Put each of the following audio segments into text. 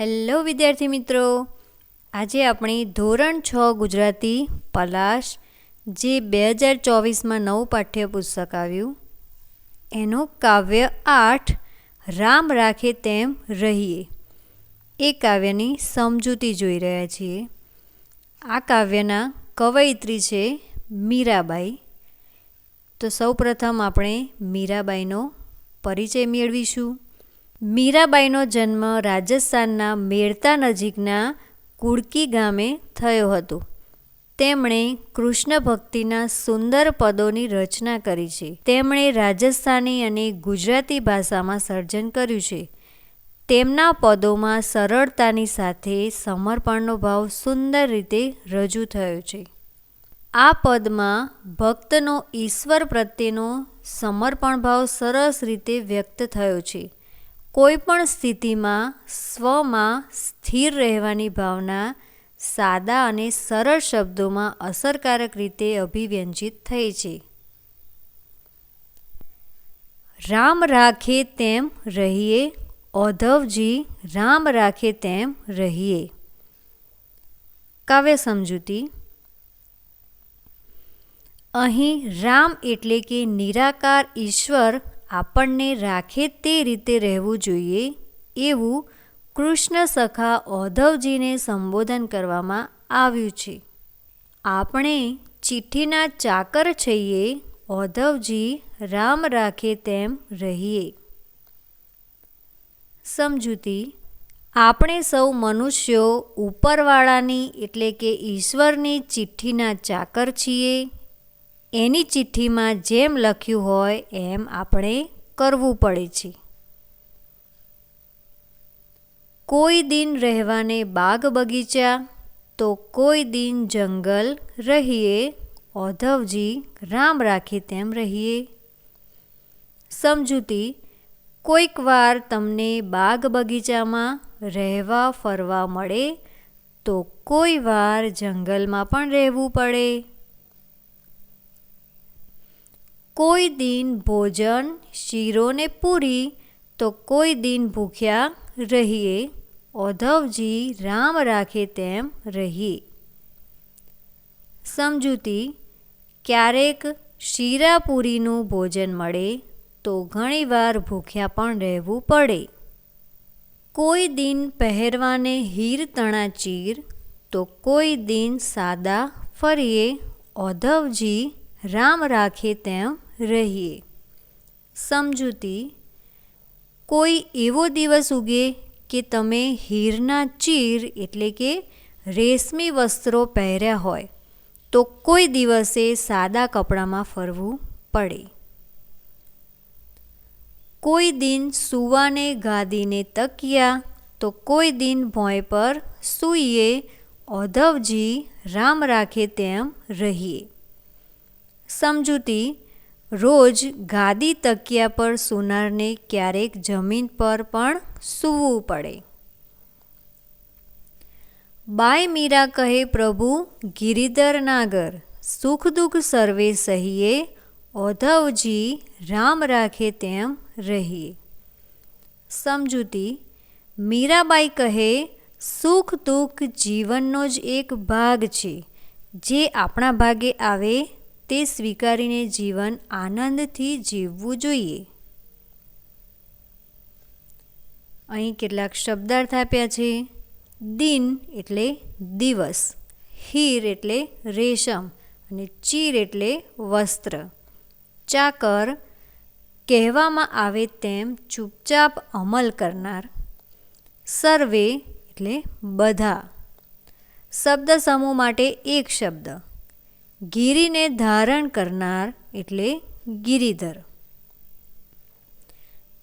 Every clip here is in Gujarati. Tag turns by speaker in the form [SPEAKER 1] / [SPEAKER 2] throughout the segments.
[SPEAKER 1] હેલો વિદ્યાર્થી મિત્રો. આજે આપણે ધોરણ છ ગુજરાતી પલાશ, જે બે હજાર ચોવીસમાં નવું પાઠ્યપુસ્તક આવ્યું. એનું કાવ્ય આઠ, રામ રાખે તેમ રહીએ. એ કાવ્યની સમજૂતી જોઈ રહ્યા છીએ. આ કાવ્યના કવયિત્રી છે મીરાબાઈ. તો સૌપ્રથમ આપણે મીરાબાઈનો પરિચય મેળવીશું. મીરાબાઈનો જન્મ રાજસ્થાનના મેળતા નજીકના કુડકી ગામે થયો હતો. તેમણે કૃષ્ણ ભક્તિના સુંદર પદોની રચના કરી છે. તેમણે રાજસ્થાની અને ગુજરાતી ભાષામાં સર્જન કર્યું છે. તેમના પદોમાં સરળતાની સાથે સમર્પણનો ભાવ સુંદર રીતે રજૂ થયો છે. આ પદમાં ભક્તનો ઈશ્વર પ્રત્યેનો સમર્પણ ભાવ સરસ રીતે વ્યક્ત થયો છે. કોઈપણ સ્થિતિમાં સ્વમાં સ્થિર રહેવાની ભાવના સાદા અને સરળ શબ્દોમાં અસરકારક રીતે અભિવ્યંજિત થઈ છે. રામ રાખે તેમ રહીએ ઓધવજી રામ રાખે તેમ રહીએ. કાવ્ય સમજૂતી. અહીં રામ એટલે કે નિરાકાર ઈશ્વર આપણને રાખે તે રીતે રહેવું જોઈએ એવું કૃષ્ણ સખા ઓધવજીને સંબોધન કરવામાં આવ્યું છે. આપણે ચિઠ્ઠીના ચાકર છઈએ ઓધવજી રામ રાખે તેમ રહીએ. સમજૂતી, આપણે સૌ મનુષ્યો ઉપરવાળાની એટલે કે ઈશ્વરની ચિઠ્ઠીના ચાકર છીએ. એની ચિઠ્ઠીમાં જેમ લખ્યું હોય એમ આપણે કરવું પડે છે. કોઈ દિન રહેવાને બાગ બગીચા, તો કોઈ દિન જંગલ રહીએ ઓધવજી રામ રાખે તેમ રહીએ. સમજૂતી, કોઈક વાર તમને બાગ બગીચામાં રહેવા ફરવા મળે, તો કોઈ વાર જંગલમાં પણ રહેવું પડે. કોઈ દિન ભોજન શીરોને પૂરી તો કોઈ દિન ભૂખ્યા રહીએ. ઓધવજી રામ રાખે તેમ રહીએ સમજૂતી, ક્યારેક શીરાપુરીનું ભોજન મળે તો ઘણીવાર ભૂખ્યા પણ રહેવું પડે. કોઈ દિન પહેરવાને હીર તણા ચીર તો કોઈ દિન સાદા ફરીએ. ઓધવજી રામ રાખે તેમ રહીએ સમજૂતી, કોઈ એવો દિવસ ઉગે કે તમે હીરના ચીર એટલે કે રેશમી વસ્ત્રો પહેર્યા હોય, તો કોઈ દિવસે સાદા કપડામાં ફરવું પડે. કોઈ દિન સુવાને ગાદીને તકિયા, તો કોઈ દિન ભોંય પર સૂઈએ ઓધવજી રામ રાખે તેમ રહીએ. સમજૂતી રોજ ગાદી તકિયા પર સુનારને ક્યારેક જમીન પર પણ સૂવું પડે. બાય મીરા કહે, પ્રભુ, ગિરિધર નાગર, સુખ દુઃખ સર્વે સહીએ ઓધવજી રામ રાખે તેમ રહીએ. સમજૂતી, મીરાબાઈ કહે, સુખ દુઃખ જીવનનો જ એક ભાગ છે. જે આપણા ભાગે આવે તે સ્વીકારીને જીવન આનંદથી જીવવું જોઈએ. અહીં કેટલાક શબ્દાર્થ આપ્યા છે. દિન એટલે દિવસ, હીર એટલે રેશમ અને ચીર એટલે વસ્ત્ર. ચાકર કહેવામાં આવે તેમ ચૂપચાપ અમલ કરનાર. સર્વે એટલે બધા. શબ્દ સમૂહ માટે એક શબ્દ. ગીરીને ધારણ કરનાર એટલે ગિરિધર.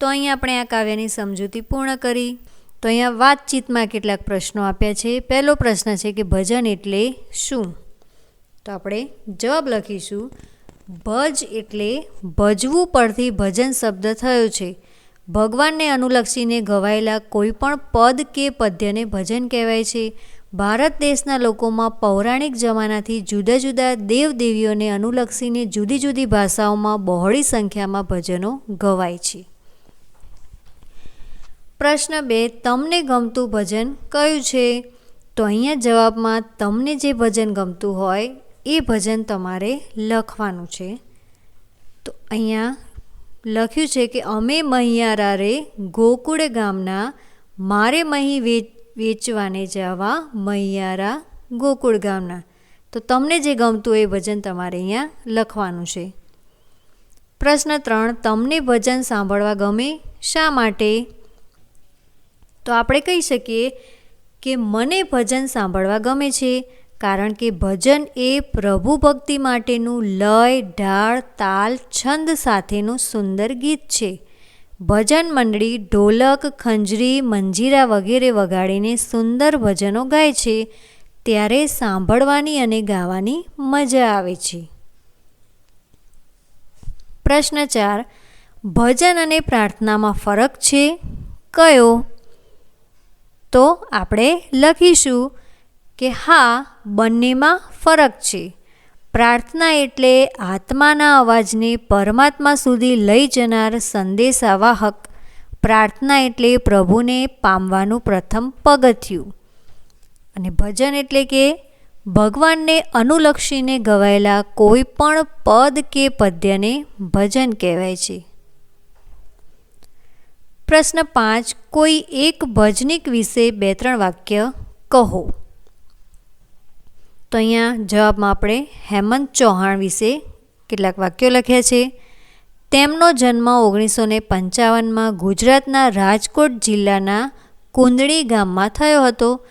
[SPEAKER 1] તો અહીં આપણે આ કાવ્યની સમજૂતી પૂર્ણ કરી. તો અહીંયા વાતચીતમાં કેટલાક પ્રશ્નો આપ્યા છે. પહેલો પ્રશ્ન છે કે ભજન એટલે શું? તો આપણે જવાબ લખીશું. ભજ એટલે ભજવું પરથી ભજન શબ્દ થયો છે. ભગવાનને અનુલક્ષીને ગવાયેલા કોઈપણ પદ કે પદ્યને ભજન કહેવાય છે. ભારત દેશના લોકોમાં પૌરાણિક જમાનાથી જુદા જુદા દેવદેવીઓને અનુલક્ષીને જુદી જુદી ભાષાઓમાં બહોળી સંખ્યામાં ભજનો ગવાય છે. પ્રશ્ન બે, તમને ગમતું ભજન કયું છે? તો અહીંયા જવાબમાં, તમને જે ભજન ગમતું હોય, એ ભજન તમારે લખવાનું છે. તો અહીંયા લખ્યું છે કે, અમે મહિયારા રે ગોકુળ ગામના મારે મહી વેચ વેચવાને જવા મૈયારા ગોકુળ ગામના. તો તમને જે ગમતું એ ભજન તમારે અહીંયા લખવાનું છે. પ્રશ્ન ત્રણ, તમને ભજન સાંભળવા ગમે શા માટે? તો આપણે કહી શકીએ કે મને ભજન સાંભળવા ગમે છે કારણ કે ભજન એ પ્રભુ ભક્તિ માટેનું લય, ઢાળ, તાલ, છંદ સાથેનું સુંદર ગીત છે. ભજન મંડળી ઢોલક, ખંજરી, મંજીરા વગેરે વગાડીને સુંદર ભજનો ગાય છે. ત્યારે સાંભળવાની અને ગાવાની મજા આવે છે. પ્રશ્ન ચાર. ભજન અને પ્રાર્થનામાં ફરક છે? કયો? તો આપણે લખીશું કે હા, બંનેમાં ફરક છે. પ્રાર્થના એટલે આત્માના અવાજને પરમાત્મા સુધી લઈ જનાર સંદેશાવાહક. પ્રાર્થના એટલે પ્રભુને પામવાનું પ્રથમ પગથિયું. અને ભજન એટલે કે ભગવાનને અનુલક્ષીને ગવાયેલા કોઈ પણ પદ કે પદ્યને ભજન કહેવાય છે. પ્રશ્ન પાંચ, કોઈ એક ભજનિક વિશે બે ત્રણ વાક્ય કહો. તો અહીંયા જવાબમાં આપણે હેમંત ચૌહાણ વિશે કેટલાક વાક્યો લખ્યા છે. તેમનો જન્મ ઓગણીસો ને પંચાવનમાં ગુજરાતના રાજકોટ જિલ્લાના કુંદડી ગામમાં થયો હતો.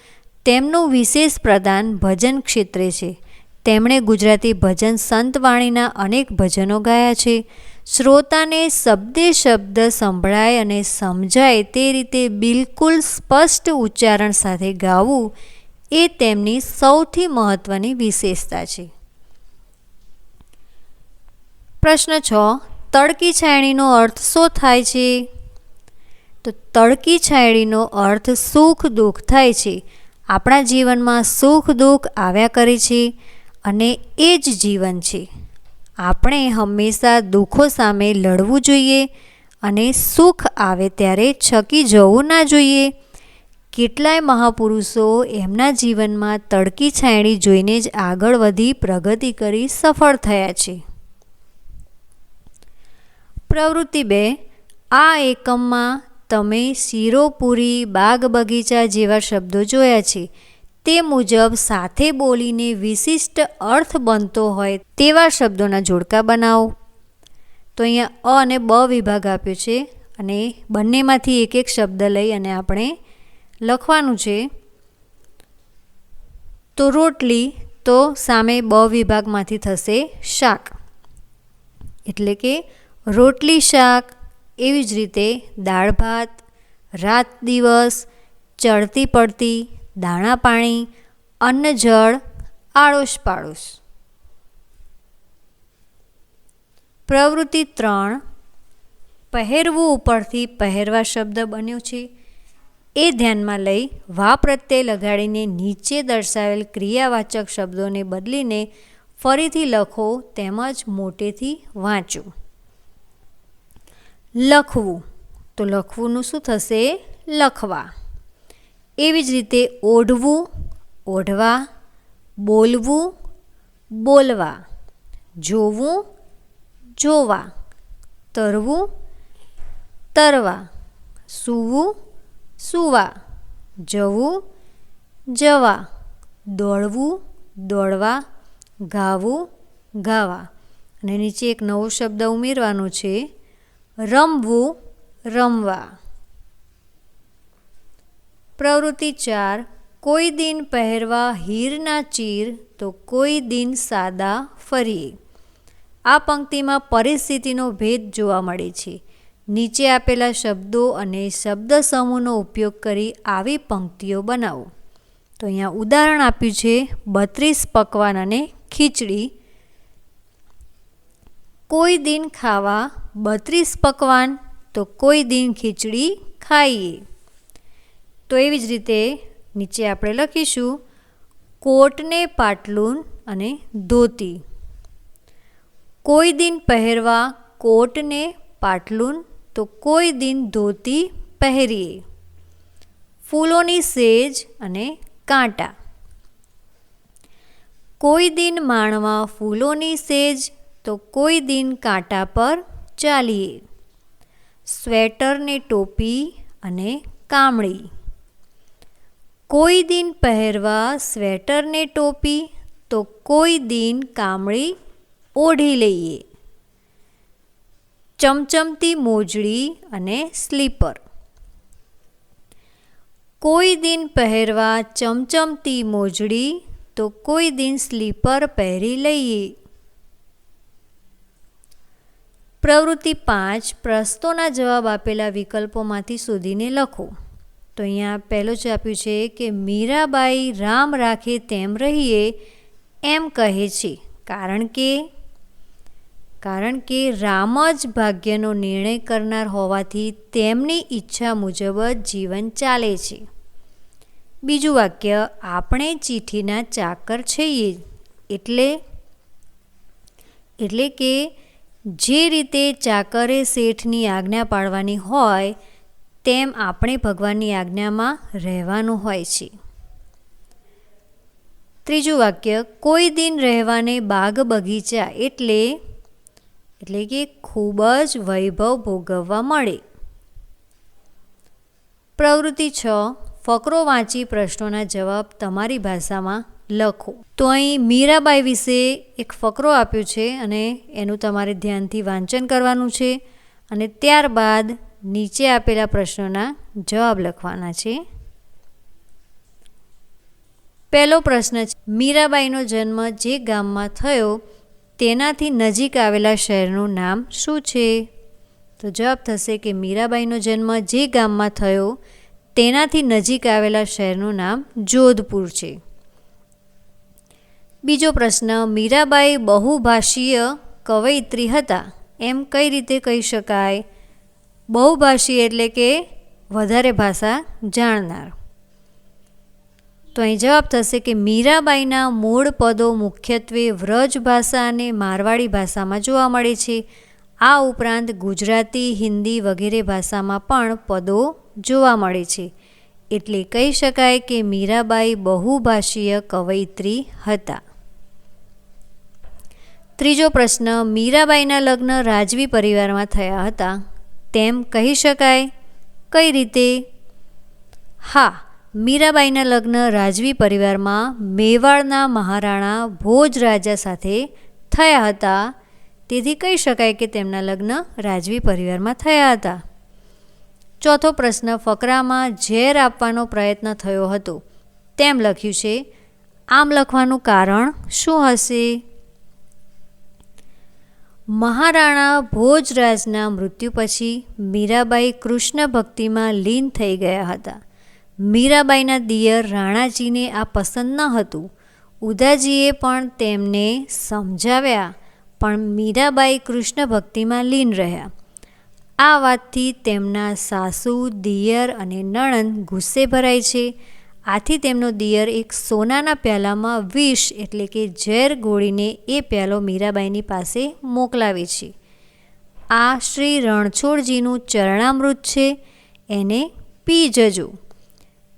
[SPEAKER 1] તેમનું વિશેષ પ્રદાન ભજન ક્ષેત્રે છે. તેમણે ગુજરાતી ભજન સંતવાણીના અનેક ભજનો ગાયા છે. શ્રોતાને શબ્દે શબ્દ સંભળાય અને સમજાય તે રીતે બિલકુલ સ્પષ્ટ ઉચ્ચારણ સાથે ગાવું એ તેમની સૌથી મહત્ત્વની વિશેષતા છે. પ્રશ્ન છ, તડકી છાયણીનો અર્થ શું થાય છે? તો તડકી છાયડીનો અર્થ સુખ દુઃખ થાય છે. આપણા જીવનમાં સુખ દુઃખ આવ્યા કરે છે અને એ જ જીવન છે. આપણે હંમેશા દુઃખો સામે લડવું જોઈએ અને સુખ આવે ત્યારે છકી જવું ના જોઈએ. કેટલાય મહાપુરુષો એમના જીવનમાં તડકી છાંયડી જોઈને જ આગળ વધી પ્રગતિ કરી સફળ થયા છે. પ્રવૃત્તિ બે. આ એકમમાં તમે શિરોપુરી, બાગ બગીચા જેવા શબ્દો જોયા છે. તે મુજબ સાથે બોલીને વિશિષ્ટ અર્થ બનતો હોય તેવા શબ્દોના જોડકા બનાવો. તો અહીંયા અ અને બ વિભાગ આપ્યો છે અને બંનેમાંથી એક એક શબ્દ લઈ અને આપણે લખવાનું છે, તો રોટલી તો સામે બ વિભાગમાંથી થશે શાક. એટલે કે, રોટલી, શાક, એવી જ રીતે દાળ ભાત, રાત દિવસ, ચડતી પડતી, દાણા પાણી, અન્ન જળ આડોશ પાડોશ પ્રવૃત્તિ ત્રણ, પહેરવું ઉપરથી પહેરવા શબ્દ બન્યો છે. એ ધ્યાનમાં લઈ વા પ્રત્યે લગાડીને નીચે દર્શાવેલ ક્રિયાવાચક શબ્દોને બદલીને ફરીથી લખો તેમજ મોટેથી વાંચો લખવું. તો લખવુંનું શું થશે? લખવા. એવી જ રીતે ઓઢવું, ઓઢવા, બોલવું, બોલવા. જોવું, જોવા. તરવું, તરવા. સૂવું સૂવા, જવું, જવા, દોડવું, દોડવા, ગાવું, ગાવા. અને નીચે એક નવો શબ્દ ઉમેરવાનો છે, રમવું, રમવા. પ્રવૃત્તિ ચાર, કોઈ દિન પહેરવા હીરના ચીર, તો કોઈ દિન સાદા ફરીએ આ પંક્તિમાં પરિસ્થિતિનો ભેદ જોવા મળે છે. નીચે આપેલા શબ્દો અને શબ્દ સમૂહનો ઉપયોગ કરી આવી પંક્તિઓ બનાવો. તો અહીંયા ઉદાહરણ આપ્યું છે, બત્રીસ પકવાન અને ખીચડી. કોઈ દિન ખાવા બત્રીસ પકવાન, તો કોઈ દિન ખીચડી ખાઈએ. તો એવી જ રીતે નીચે આપણે લખીશું, કોટને પાટલુન અને ધોતી. કોઈ દિન પહેરવા કોટને પાટલુન તો કોઈ દિન ધોતી પહેરીએ. ફૂલોની સેજ અને કાંટા. કોઈ દિન માણવા ફૂલોની સેજ તો કોઈ દિન કાંટા પર ચાલીએ. સ્વેટરને ટોપી અને કામળી. કોઈ દિન પહેરવા સ્વેટરને ટોપી તો કોઈ દિન કામળી ઓઢી લઈએ. ચમચમતી મોજડી અને સ્લીપર. કોઈ દિન પહેરવા ચમચમતી મોજડી, તો કોઈ દિન સ્લીપર પહેરી લઈએ. પ્રવૃત્તિ પાંચ, પ્રશ્નોના જવાબ આપેલા વિકલ્પોમાંથી શોધીને લખો. તો અહીંયા પહેલો જ આપ્યું છે કે મીરાબાઈ રામ રાખે તેમ રહીએ એમ કહે છે. કારણ કે કારણ કે રામ જ ભાગ્યનો નિર્ણય કરનાર હોવાથી તેમની ઈચ્છા મુજબ જ જીવન ચાલે છે. બીજું વાક્ય, આપણે ચીઠીના ચાકર છીએ. એટલે એટલે કે, જે રીતે ચાકરે શેઠની આજ્ઞા પાડવાની હોય, તેમ આપણે ભગવાનની આજ્ઞામાં રહેવાનું હોય છે. ત્રીજું વાક્ય, કોઈ દિન રહેવાને બાગ બગીચા એટલે એટલે કે ખૂબ જ વૈભવ ભોગવવા મળે. પ્રવૃત્તિ છ, ફકરો વાંચી પ્રશ્નોના જવાબ તમારી ભાષામાં લખો. તો અહીં મીરાબાઈ વિશે એક ફકરો આપ્યો છે અને એનું તમારે ધ્યાનથી વાંચન કરવાનું છે અને ત્યારબાદ નીચે આપેલા પ્રશ્નોના જવાબ લખવાના છે. પહેલો પ્રશ્ન છે, મીરાબાઈનો જન્મ જે ગામમાં થયો તેનાથી નજીક આવેલા શહેરનું નામ શું છે? તો જવાબ થશે કે મીરાબાઈનો જન્મ જે ગામમાં થયો, તેનાથી નજીક આવેલા શહેરનું નામ જોધપુર છે. બીજો પ્રશ્ન, મીરાબાઈ બહુભાષીય કવયિત્રી હતા. એમ કઈ રીતે કહી શકાય? બહુભાષી એટલે કે વધારે ભાષા જાણનાર. તો અહીં જવાબ થશે કે મીરાબાઈના મૂળ પદો મુખ્યત્વે વ્રજ ભાષા અને મારવાડી ભાષામાં જોવા મળે છે. આ ઉપરાંત ગુજરાતી, હિન્દી વગેરે ભાષામાં પણ પદો જોવા મળે છે. એટલે કહી શકાય કે મીરાબાઈ બહુભાષીય કવયિત્રી હતા. ત્રીજો પ્રશ્ન, મીરાબાઈના લગ્ન રાજવી પરિવારમાં થયા હતા. તેમ કહી શકાય? કઈ રીતે? હા મીરાબાઈના લગ્ન રાજવી પરિવારમાં મેવાડના મહારાણા ભોજ રાજા સાથે થયા હતા. તેથી કહી શકાય કે તેમના લગ્ન રાજવી પરિવારમાં થયા હતા. ચોથો પ્રશ્ન ફકરામાં ઝેર આપવાનો પ્રયત્ન થયો હતો. તેમ લખ્યું છે, આમ લખવાનું કારણ શું હશે? મહારાણા ભોજરાજના મૃત્યુ પછી મીરાબાઈ કૃષ્ણ ભક્તિમાં લીન થઈ ગયા હતા. મીરાબાઈના દિયર રાણાજીને આ પસંદ ન હતું. ઉદાજીએ પણ તેમને સમજાવ્યા, પણ મીરાબાઈ કૃષ્ણ ભક્તિમાં લીન રહ્યા. આ વાતથી તેમના સાસુ, દિયર અને નણંદ ગુસ્સે ભરાય છે. આથી તેમનો દિયર એક સોનાના પ્યાલામાં વિષ એટલે કે ઝેર ગોળીને એ પ્યાલો મીરાબાઈની પાસે મોકલાવે છે. આ શ્રી રણછોડજીનું ચરણામૃત છે. એને પી જજો.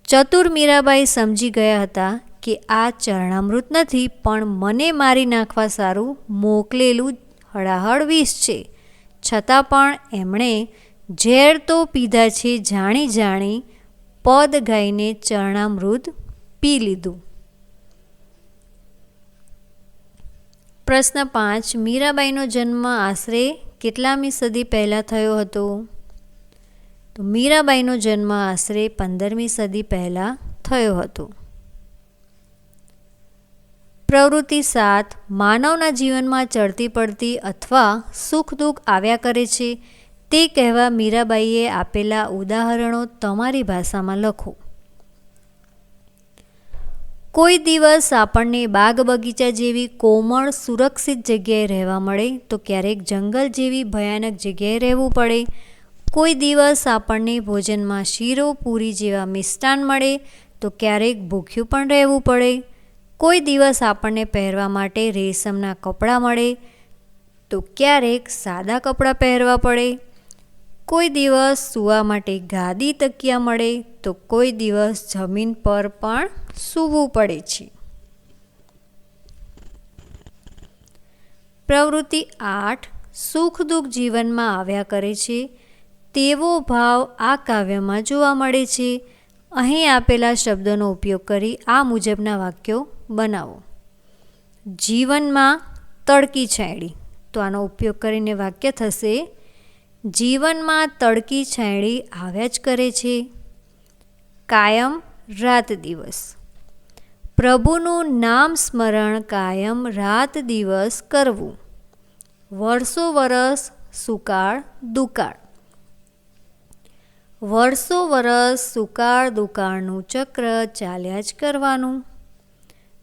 [SPEAKER 1] ચતુર મીરાબાઈ સમજી ગયા હતા કે આ ચરણામૃત નથી, પણ મને મારી નાખવા સારું મોકલેલું હળાહળ વિષ છે. છતાં પણ એમણે ઝેર તો પીધા છે, જાણી જાણી પદ ગાઈને ચરણામૃત પી લીધું. પ્રશ્ન પાંચ, મીરાબાઈનો જન્મ આશરે કેટલામી સદી પહેલાં થયો હતો? તો મીરાબાઈનો જન્મ આશરે પંદરમી સદી પહેલાં થયો હતો. પ્રવૃત્તિ સાત, માનવના જીવનમાં ચડતી પડતી અથવા સુખ દુઃખ આવ્યા કરે છે, તે કહેવા મીરાબાઈએ આપેલા ઉદાહરણો તમારી ભાષામાં લખો. કોઈ દિવસ આપણને બાગ બગીચા જેવી કોમળ, સુરક્ષિત જગ્યાએ રહેવા મળે તો ક્યારેક જંગલ જેવી ભયાનક જગ્યાએ રહેવું પડે કોઈ દિવસ આપણને ભોજનમાં શીરો, પૂરી જેવા મિષ્ટાન મળે, તો ક્યારેક ભૂખ્યું પણ રહેવું પડે. કોઈ દિવસ આપણને પહેરવા માટે રેશમના કપડાં મળે, તો ક્યારેક સાદા કપડાં પહેરવા પડે. કોઈ દિવસ સૂવા માટે ગાદી તકિયા મળે, તો કોઈ દિવસ જમીન પર પણ સૂવું પડે છે. પ્રવૃત્તિ આઠ, સુખ દુઃખ જીવનમાં આવ્યા કરે છે. તેવો ભાવ આ કાવ્યમાં જોવા મળે છે. અહીં આપેલા શબ્દોનો ઉપયોગ કરી આ મુજબના વાક્યો બનાવો. જીવનમાં તડકી છાંયડી. તો આનો ઉપયોગ કરીને વાક્ય થશે, જીવનમાં તડકી છાંયડી આવ્યા જ કરે છે. કાયમ રાત દિવસ. પ્રભુનું નામ સ્મરણ કાયમ રાત દિવસ કરવું. વર્ષો વરસ સુકાળ દુકાળ. વર્ષો વરસ સુકાળ દુકાળનું ચક્ર ચાલ્યા જ કરવાનું.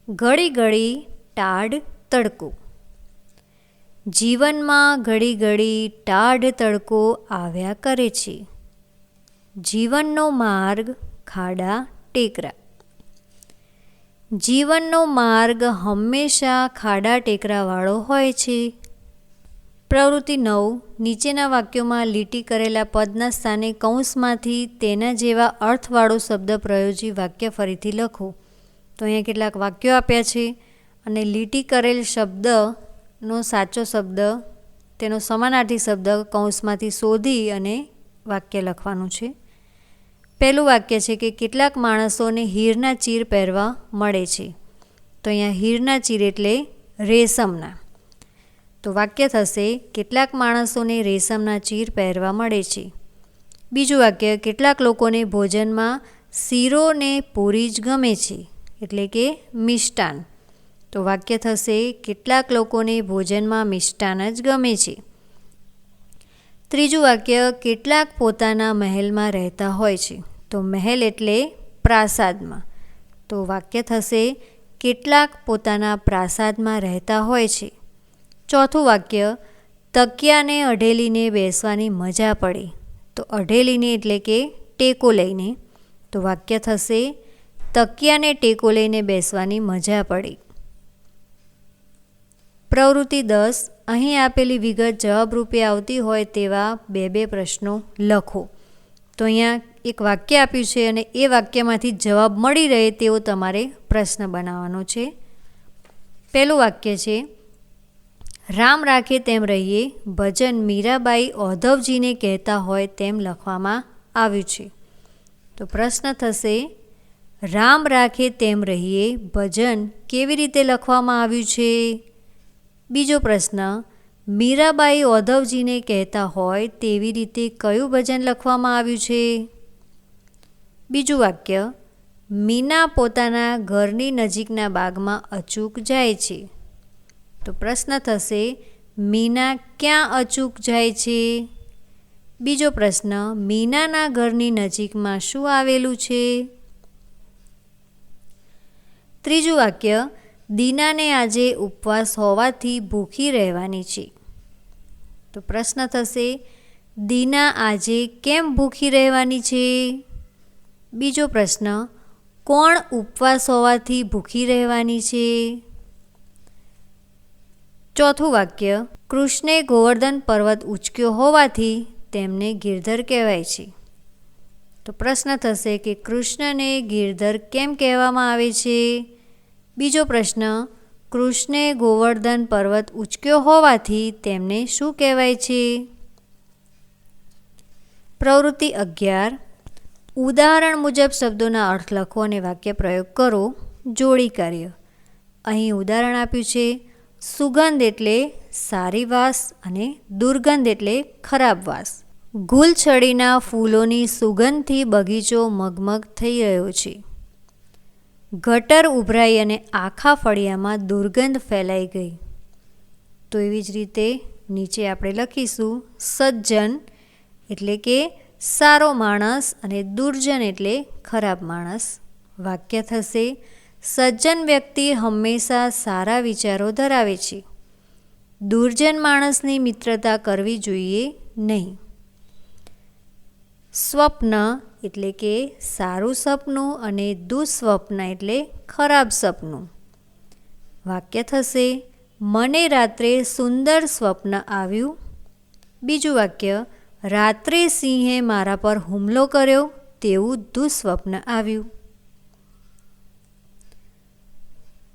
[SPEAKER 1] ઘડી ઘડી ટાઢ તડકો. જીવનમાં ઘડી ઘડી ટાઢ તડકો આવ્યા કરે છે. જીવનનો માર્ગ ખાડા ટેકરા. જીવનનો માર્ગ હંમેશા ખાડા ટેકરાવાળો હોય છે. પ્રવૃત્તિ નવ, નીચેના વાક્યોમાં લીટી કરેલા પદના સ્થાને કૌંસમાંથી તેના જેવા અર્થવાળો શબ્દ પ્રયોજી વાક્ય ફરીથી લખો. તો અહીંયા કેટલાક વાક્યો આપ્યા છે અને લીટી કરેલ શબ્દનો સાચો શબ્દ, તેનો સમાનાર્થી શબ્દ કૌંસમાંથી શોધી અને વાક્ય લખવાનું છે. પહેલું વાક્ય છે કે કેટલાક માણસોને હીરના ચીર પહેરવા મળે છે. તો અહીંયા હીરના ચીર એટલે રેશમના. તો વાક્ય થશે, કેટલાક માણસોને રેશમના ચીર પહેરવા મળે છે. બીજું વાક્ય, કેટલાક લોકોને ભોજનમાં શીરો ને પૂરી જ ગમે છે. એટલે કે મિષ્ટાન. તો વાક્ય થશે, કેટલાક લોકોને ભોજનમાં મિષ્ટાન જ ગમે છે. ત્રીજું વાક્ય, કેટલાક પોતાના મહેલમાં રહેતા હોય છે. તો મહેલ એટલે પ્રાસાદમાં. તો વાક્ય થશે, કેટલાક પોતાના પ્રાસાદમાં રહેતા હોય છે. ચોથું વાક્ય, તકિયાને અઢેલીને બેસવાની મજા પડે. તો અઢેલીને એટલે કે ટેકો લઈને. તો વાક્ય થશે, તકિયાને ટેકો લઈને બેસવાની મજા પડે. પ્રવૃત્તિ દસ, અહીં આપેલી વિગત જવાબરૂપે આવતી હોય તેવા બે બે પ્રશ્નો લખો. તો અહીંયા એક વાક્ય આપ્યું છે અને એ વાક્યમાંથી જવાબ મળી રહે તેવો તમારે પ્રશ્ન બનાવવાનો છે. પહેલું વાક્ય છે રામ રાખે તેમ રહીએ, ભજન મીરાબાઈ ઓધવજીને કહેતા હોય તેમ લખવામાં આવ્યું છે. તો પ્રશ્ન થશે, રામ રાખે તેમ રહીએ, ભજન કેવી રીતે લખવામાં આવ્યું છે? બીજો પ્રશ્ન, મીરાબાઈ ઓધવજીને કહેતા હોય તેવી રીતે કયું ભજન લખવામાં આવ્યું છે? બીજું વાક્ય, મીના પોતાના ઘરની નજીકના બાગમાં અચૂક જાય છે. તો પ્રશ્ન થશે, મીના ક્યાં અચૂક જાય છે? બીજો પ્રશ્ન, મીનાના ઘરની નજીકમાં શું આવેલું છે? ત્રીજું વાક્ય, દીનાને આજે ઉપવાસ હોવાથી ભૂખી રહેવાની છે. તો પ્રશ્ન થશે, દીના આજે કેમ ભૂખી રહેવાની છે? બીજો પ્રશ્ન, કોણ ઉપવાસ હોવાથી ભૂખી રહેવાની છે? ચોથું વાક્ય, કૃષ્ણે ગોવર્ધન પર્વત ઉચક્યો હોવાથી તેમને ગિરધર કહેવાય છે. તો પ્રશ્ન થશે કે કૃષ્ણને ગિરધર કેમ કહેવામાં આવે છે? બીજો પ્રશ્ન, કૃષ્ણે ગોવર્ધન પર્વત ઉચક્યો હોવાથી તેમને શું કહેવાય છે? પ્રવૃત્તિ અગિયાર, ઉદાહરણ મુજબ શબ્દોના અર્થ લખો અને વાક્ય પ્રયોગ કરો. જોડી કાર્ય. અહીં ઉદાહરણ આપ્યું છે સુગંધ એટલે સારી વાસ અને દુર્ગંધ એટલે ખરાબ વાસ. ગુલછડીના ફૂલોની સુગંધથી બગીચો મગમગ થઈ રહ્યો છે. ગટર ઉભરાઈ અને આખા ફળિયામાં દુર્ગંધ ફેલાઈ ગઈ. તો એવી જ રીતે નીચે આપણે લખીશું સજ્જન એટલે કે સારો માણસ અને દુર્જન એટલે ખરાબ માણસ. વાક્ય થશે સજ્જન વ્યક્તિ હંમેશા સારા વિચારો ધરાવે છે. દુર્જન માણસની મિત્રતા કરવી જોઈએ નહીં. સ્વપ્ન એટલે કે સારું સપનું અને દુઃસ્વપ્ન એટલે ખરાબ સપનું. વાક્ય થશે, મને રાત્રે સુંદર સ્વપ્ન આવ્યું. બીજું વાક્ય, રાત્રે સિંહે મારા પર હુમલો કર્યો, તેવું દુઃસ્વપ્ન આવ્યું.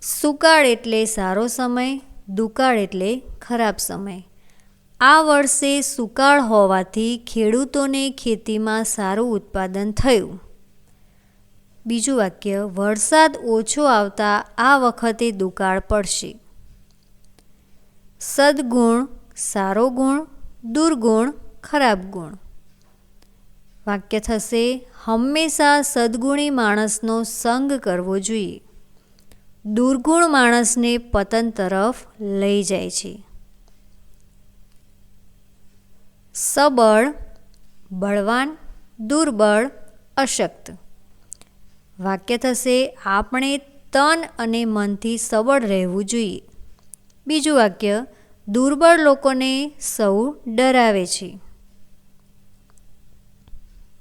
[SPEAKER 1] સુકાળ એટલે સારો સમય, દુકાળ એટલે ખરાબ સમય. આ વર્ષે સુકાળ હોવાથી ખેડૂતોને ખેતીમાં સારું ઉત્પાદન થયું. બીજું વાક્ય, વરસાદ ઓછો આવતા આ વખતે દુકાળ પડશે. સદગુણ, સારો ગુણ, દુર્ગુણ, ખરાબ ગુણ. વાક્ય થશે, હંમેશા સદગુણી માણસનો સંગ કરવો જોઈએ. દુર્ગુણ માણસને પતન તરફ લઈ જાય છે. સબળ, બળવાન, દુર્બળ, અશક્ત. વાક્ય થશે, આપણે તન અને મનથી સબળ રહેવું જોઈએ. બીજું વાક્ય, દુર્બળ લોકોને સૌ ડરાવે છે.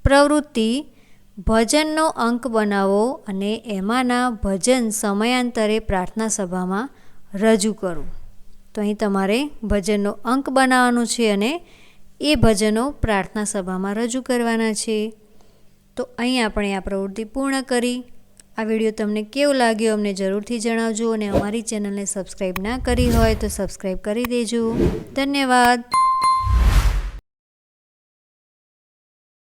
[SPEAKER 1] પ્રવૃત્તિ ભજનનો અંક બનાવો અને એમાંના ભજન સમયાંતરે પ્રાર્થના સભામાં રજૂ કરો. તો અહીં તમારે ભજનનો અંક બનાવવાનું છે અને એ ભજનો પ્રાર્થના સભામાં રજૂ કરવાના છે. તો અહીં આપણે આ પ્રવૃત્તિ પૂર્ણ કરી. આ વીડિયો તમને કેવો લાગ્યો અમને જરૂરથી જણાવજો અને અમારી ચેનલને સબસ્ક્રાઈબ ના કરી હોય તો સબસ્ક્રાઈબ કરી દેજો. ધન્યવાદ.